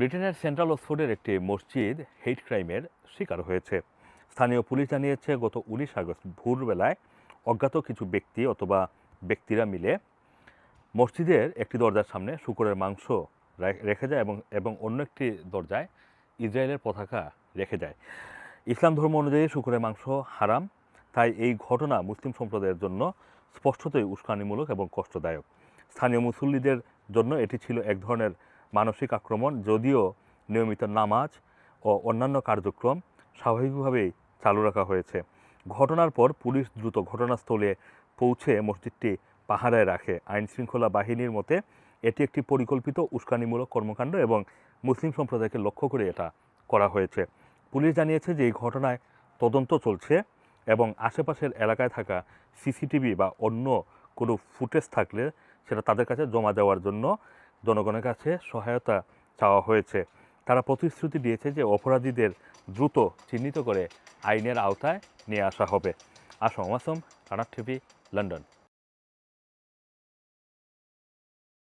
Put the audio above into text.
ব্রিটেনের সেন্ট্রাল অক্সফোর্ডের একটি মসজিদ হেইট ক্রাইমের শিকার হয়েছে। স্থানীয় পুলিশ জানিয়েছে, গত উনিশ আগস্ট ভোরবেলায় অজ্ঞাত কিছু ব্যক্তি অথবা ব্যক্তিরা মিলে মসজিদের একটি দরজার সামনে শুকরের মাংস রেখে যায় এবং এবং অন্য একটি দরজায় ইসরায়েলের পতাকা রেখে যায়। ইসলাম ধর্ম অনুযায়ী শুকরের মাংস হারাম, তাই এই ঘটনা মুসলিম সম্প্রদায়ের জন্য স্পষ্টতই উস্কানিমূলক এবং কষ্টদায়ক। স্থানীয় মুসল্লিদের জন্য এটি ছিল এক ধরনের মানসিক আক্রমণ, যদিও নিয়মিত নামাজ ও অন্যান্য কার্যক্রম স্বাভাবিকভাবেই চালু রাখা হয়েছে। ঘটনার পর পুলিশ দ্রুত ঘটনাস্থলে পৌঁছে মসজিদটি পাহারায় রাখে। আইন শৃঙ্খলা বাহিনীর মতে, এটি একটি পরিকল্পিত উস্কানিমূলক কর্মকাণ্ড এবং মুসলিম সম্প্রদায়কে লক্ষ্য করে এটা করা হয়েছে। পুলিশ জানিয়েছে যে এই ঘটনায় তদন্ত চলছে এবং আশেপাশের এলাকায় থাকা সিসিটিভি বা অন্য কোনো ফুটেজ থাকলে সেটা তাদের কাছে জমা দেওয়ার জন্য জনগণের কাছে সহায়তা চাওয়া হয়েছে। তারা প্রতিশ্রুতি দিয়েছে যে অপরাধীদের দ্রুত চিহ্নিত করে আইনের আওতায় নিয়ে আসা হবে। Assam Assam Connaught TV, London.